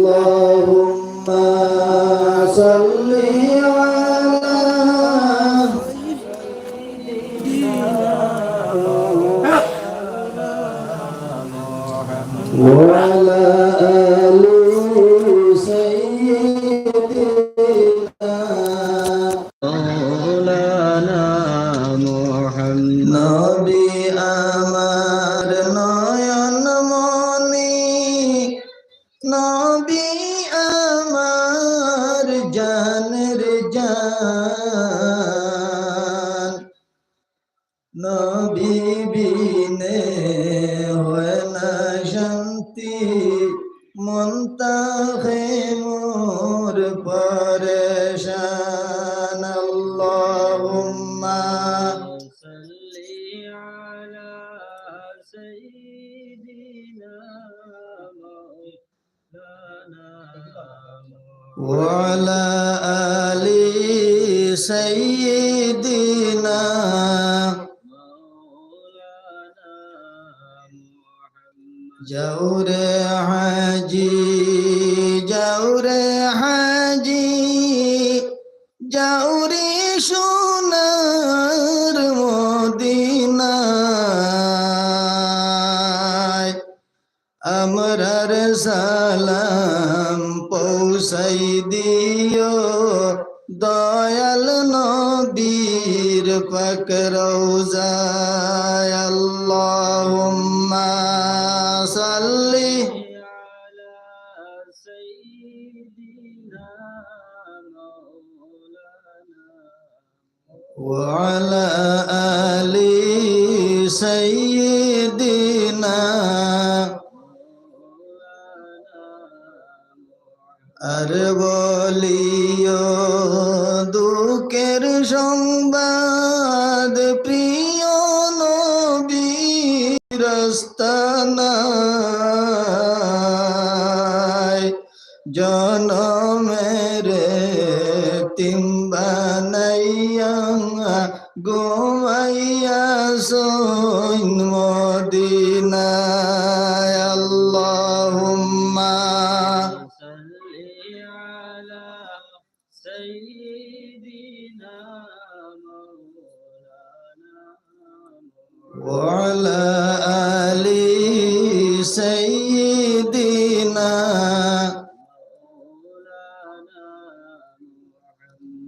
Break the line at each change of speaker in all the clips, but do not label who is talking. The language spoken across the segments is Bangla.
اللهم على سيدنا مولانا وعلى آل سيدنا
مولانا محمد
جور حاجي جور সালাম পৌঁছাই দিও দয়াল নবীর পাক রওজায় আল্লাহুম্মা সাল্লি
على سيدنا مولانا
وعلى জনমের তিম্বানাইয়া গোমাইয়া সৈন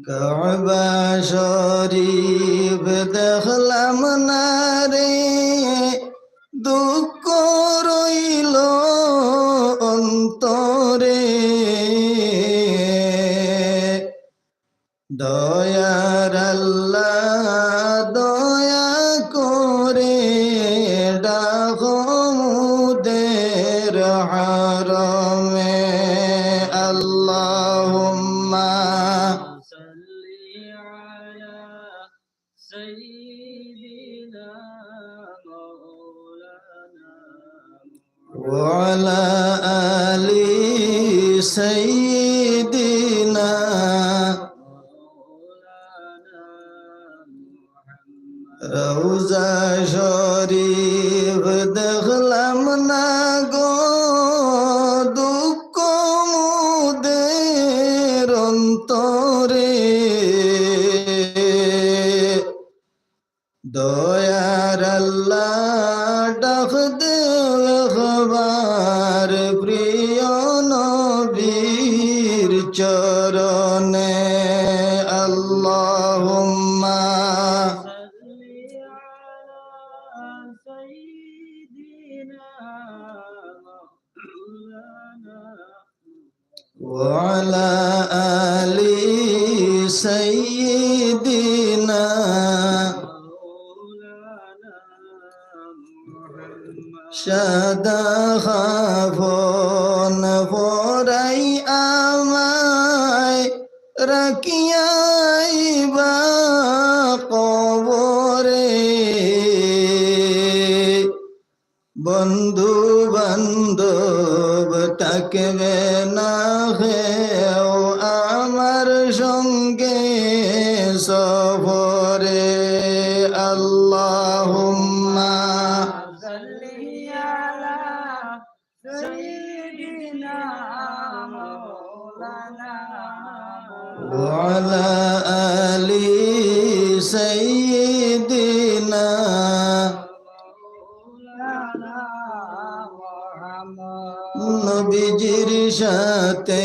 কাবা শরীফ দেখলাম না রে। দুঃখ রইল অন্তরে। দয়ার আল্লাহ দয়া করে ডাকমুদের হারমে। sei
صل على سيدنا مولانا
সাদা খাফন
مولانا محمد
পরাই আমায় রাখিয়াই বা কবরে বন্ধু বান্ধব থাকবে
سيدنا
নবীজির সাথে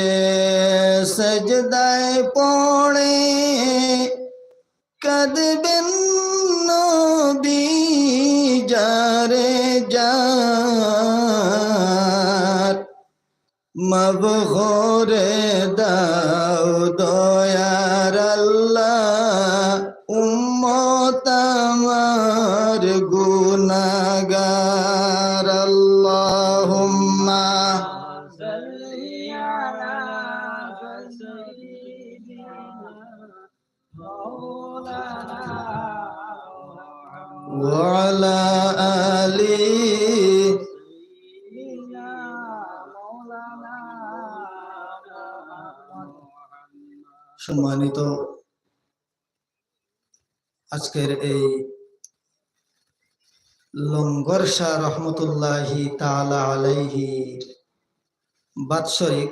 সজদায় পড়ে কদবেন নবী যারে যার মবঘরে দাও দয়ার আল্লাহ উম্মত গুনাগার আল্লাহুম্মা وعلى آله সম্মানিত আজকের এই লঙ্গর শাহ রহমতুল্লাহি তালা আলাইহি বাৎসরিক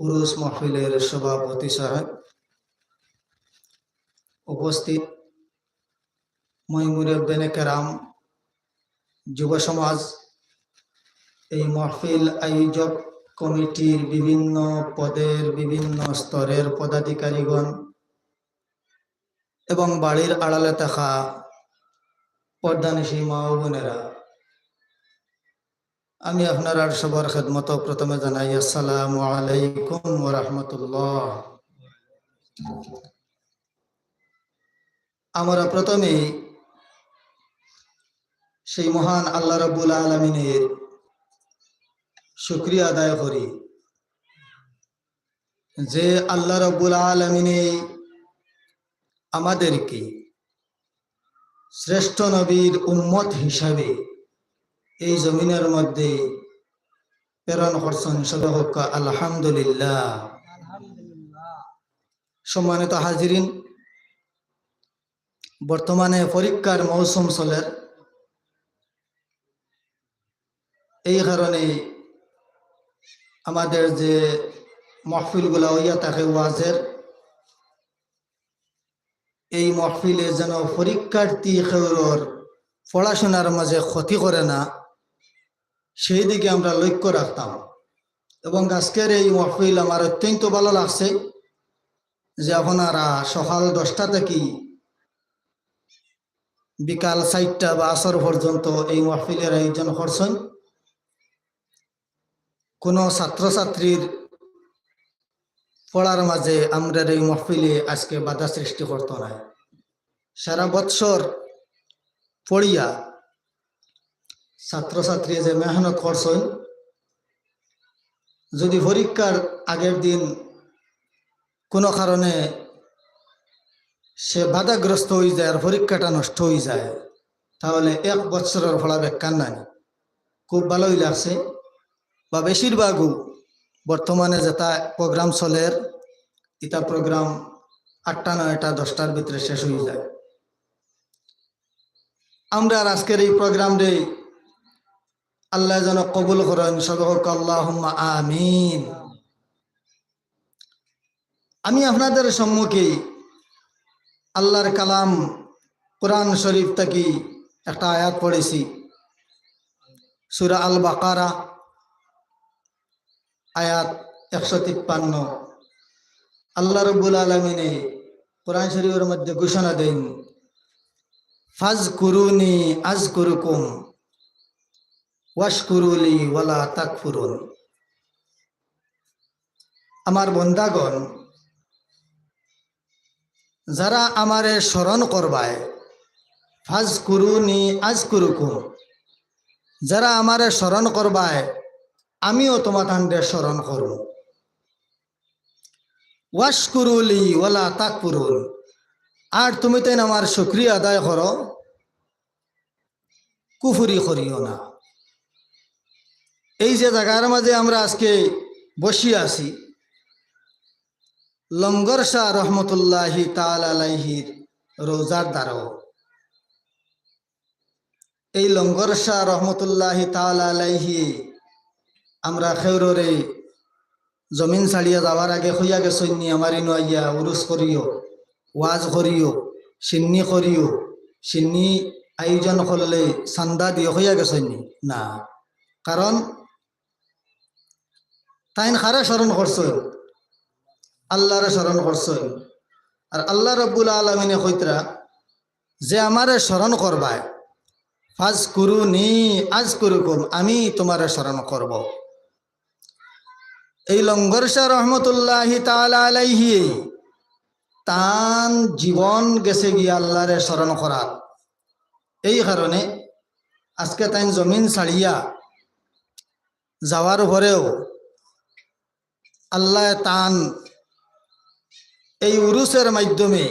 পুরুষ মহফিলের সভাপতি সাহেব উপস্থিত মহিমুরব্বেনে কেরাম যুব সমাজ, এই মহফিল আয়োজক কমিটির বিভিন্ন পদের বিভিন্ন স্তরের পদাধিকারীগণ এবং বাড়ির আড়ালে থাকা পর্দানিশী মা বোনেরা, আমি আপনার আর সবার খেদমত প্রথমে জানাই, আসসালামু আলাইকুম ওয়া রাহমাতুল্লাহ। আমরা প্রথমে সেই মহান আল্লাহ রাব্বুল আলমিনের শুক্রিয়া আদায় করি। যে আল্লাহ রব্বুল আলমিনে আমাদেরকে শ্রেষ্ঠ নবীর উম্মত হিসাবে এই জমিনের মধ্যে প্রেরণ করছেন সবে হোক আলহামদুলিল্লাহ। সম্মানিত হাজিরিন বর্তমানে পরীক্ষার মৌসুম চলের এই কারণে আমাদের যে মহফিলগুলা হইয়া থাকে ওয়াজের, এই মহফিলে যেন পরীক্ষার্থী খেউরর পড়াশোনার মাঝে ক্ষতি করে না, সেই দিকে আমরা লক্ষ্য রাখতাম। এবং আজকের এই মহফিল আমার অত্যন্ত ভালো লাগছে যে আপনারা সকাল দশটা থেকে বিকাল চারটা বা আসর পর্যন্ত এই মহফিলের আয়োজন করছেন। কোনো ছাত্রছাত্রীর পড়ার মাঝে আমরা এই মহফিলে আজকে বাধা সৃষ্টি করতো না সারা বৎসর পড়িয়া ছাত্রছাত্রী যে মেহনত করছেন, যদি পরীক্ষার আগের দিন কোনো কারণে সে বাধাগ্রস্ত হয়ে যায় আর পরীক্ষাটা নষ্ট হয়ে যায়। তাহলে এক বছরের ফলা ব্যাখ্যান নাই। খুব ভালোই লাগছে। বা বেশিরভাগও বর্তমানে যেটা প্রোগ্রাম চলের ইটা প্রোগ্রাম আটটা, নয়টা, দশটার ভিতরে শেষ হয়ে যায়। আমরা আজকের এই প্রোগ্রাম রে আল্লাহ যেন কবুল করেন সব হোক আল্লাহ আমিন। আমি আপনাদের সম্মুখে আল্লাহর কালাম কোরআন শরীফ থেকে একটা আয়াত পড়েছি। সুরা আল বাকারা আয়াত একশো তিপ্পান্ন। আল্লাহ রব্বুল আলমিনে কোরআন শরীফের মধ্যে ঘোষণা দেন ফাজ কুরুনি আজ কুরুকুম ওয়াশকুরুলি ওয়ালা তাকফুরুন। আমার বন্দাগণ যারা আমারে স্মরণ করবায় ফাজ কুরুনি আজ কুরুকুম যারা আমারে স্মরণ করবায়, আমিও তোমাদের স্মরণ করব ওয়াশকুরুলি তাক তাকফুরুন। আর তুমি তাই আমার শুক্রিয়া আদায় করো, কুফুরি করিও না। এই যে জায়গার মাঝে আমরা আজকে বসি আছি লঙ্গর শাহ রহমতুল্লাহি তালাহির রোজার দ্বারাও এই লঙ্গর শাহ রহমতুল্লাহি তালাহি আমরা খেউরে জমিন ছাড়িয়া যাওয়ার আগে হইয়া গেছনি আমার ইনো আইয়া উরুস করিও, ওয়াজ করিও, সিন্নি করিও, সিন্নি আয়োজন করলে চান্দা দিয়ে হইয়া গেছনি না? কারণ তাইন খারে স্মরণ করছেন আল্লাহরে স্মরণ করছেন আর আল্লাহ রব্বুল আলমিনে কইতরা, যে আমারে স্মরণ করবায় ফাজ করু নি আজ করুকুম আমি তোমারে স্মরণ করব। এই লঙ্গর শাহ রহমতুল্লাহি আলাইহি তান জীবন গেছে গিয়া আল্লাহরে স্মরণ করা। এই কারণে আজকে তাই জমিন ছাড়িয়া যাওয়ার পরেও আল্লাহ তান এই উরুসের মাধ্যমে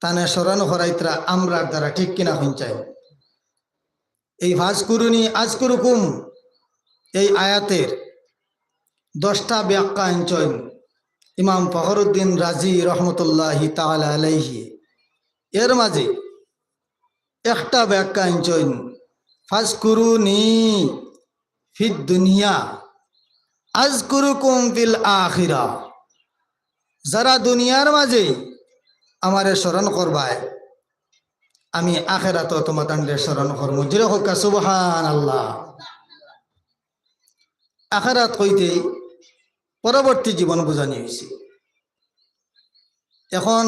তানে স্মরণ করাইতরা আমরার দ্বারা ঠিক কিনা শুনচাই এই ভাজ করুনি আজ করুকুম এই আয়াতের দশটা ব্যাখ্যা অঞ্চল ইমাম ফখরুদ্দিন রাজি রহমতুল্লাহি তাআলা আলাইহি। এর মাঝে একটা ব্যাখ্যা অঞ্চল ফাজ করুনি ফিদ দুনিয়া আজ কুরুকুম ফিল আখিরা। যারা দুনিয়ার মাঝে আমারে স্মরণ করবায়, আমি আখেরাত তোমাদের স্মরণ করব জিরে হোক সুবহান আল্লাহ আখেরাত কইতে পরবর্তী জীবন বোঝানি হয়েছে এখন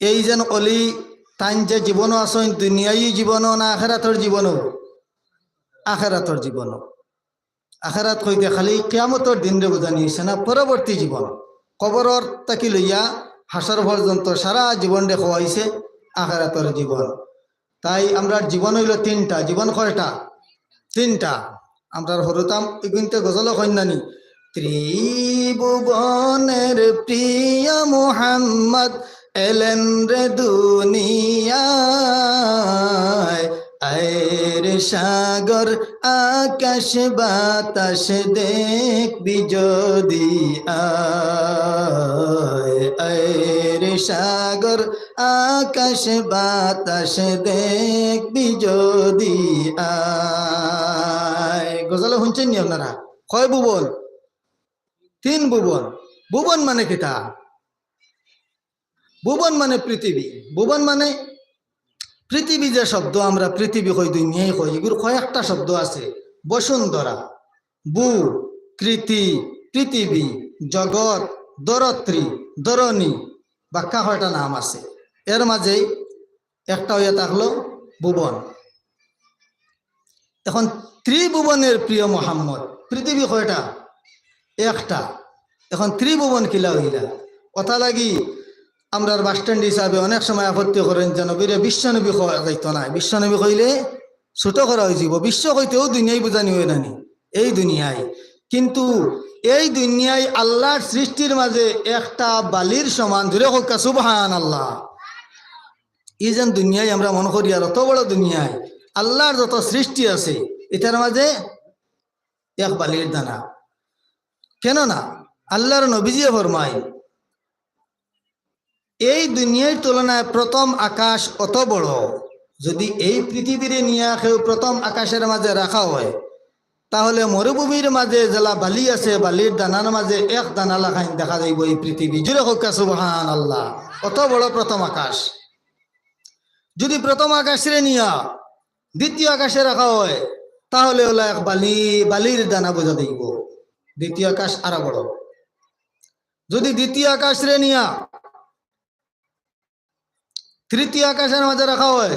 এই যেন অলি তাইন যে জীবনও আসেন দুনিয়াই জীবনও না আখেরাতর জীবনও? আখেরাতর জীবনও। আখেরাত কইতে খালি কিয়ামতর দিনরে বোঝানি হয়েছে না পরবর্তী জীবন? কবরর তাকি লইয়া হাসর পর্যন্ত সারা জীবন রে হয়েছে আখেরাতর জীবন। তাই আমরা জীবন হইল তিনটা। জীবন কয়টা? তিনটা। আমরা হরতাম, এগুনতে গজল কন্যানি। ত্রিভুবনের প্রিয় মোহাম্মদ এলেন রে দুনিয়ায়। আয়ের সাগর, আকাশ, বাতাস দেখবি যদি আয়। আয়ের সাগর, আকাশ, বাতাস দেখবি যদি আয়। গজলে শুনছেন নি আপনারা? কয় ভুবন? তিন ভুবন। ভুবন মানে কিতা? ভুবন মানে পৃথিবী। ভুবন মানে পৃথিবী যে শব্দ আমরা পৃথিবী কই, দুনিয়াই কই এগুলো কয়েকটা শব্দ আছে। বসুন্ধরা বু কৃতি, পৃথিবী, জগৎ, দরত্রী, দরণী বাক্যা কয়টা নাম আছে। এর মাঝে একটা হইয়া থাকল, ভুবন। এখন ত্রিভুবনের প্রিয় মোহাম্মদ, পৃথিবী কয়টা? একটা। এখন ত্রিভুবন কিলা হইলা। কথা লাগি আমরা বাস স্ট্যান্ড হিসাবে অনেক সময় আপত্তি করেন যেন বীরে বিশ্বনবী যাইতো না। বিশ্বনবী কইলে ছোট করা হয়ে যাব বিশ্ব কইতেও দুনিয়ায় বুঝানি হয় নানি এই দুনিয়ায়। কিন্তু এই দুনিয়ায় আল্লাহর সৃষ্টির মাঝে একটা বালির সমান জুড়ে হোক সুবহান আল্লাহ এই যেন দুনিয়ায় আমরা মনে করি, আর অত বড় দুনিয়ায় আল্লাহর যত সৃষ্টি আছে, এটার মাঝে এক বালির দানা। কেননা, আল্লাহর নবীজিয়ে ফরমায় এই দুনিয়ার তুলনায় প্রথম আকাশ অত বড়। যদি এই পৃথিবীরে নিয়ে কেউ প্রথম আকাশের মাঝে রাখা হয়, তাহলে মরুভূমির মাঝে জেলা বালি আছে বালির দানার মাঝে এক দানা লাগাই দেখা যাইব এই পৃথিবী জুড়ে হোক সুবহান আল্লাহ অত বড় প্রথম আকাশ। যদি প্রথম আকাশে নিয়া, দ্বিতীয় আকাশে রাখা হয়, তাহলে হলো এক বালি বালির দানা বোঝা দিব। দ্বিতীয় আকাশ আরও বড়। যদি দ্বিতীয় আকাশ নিয়া তৃতীয় আকাশের মাঝে রাখা হয়।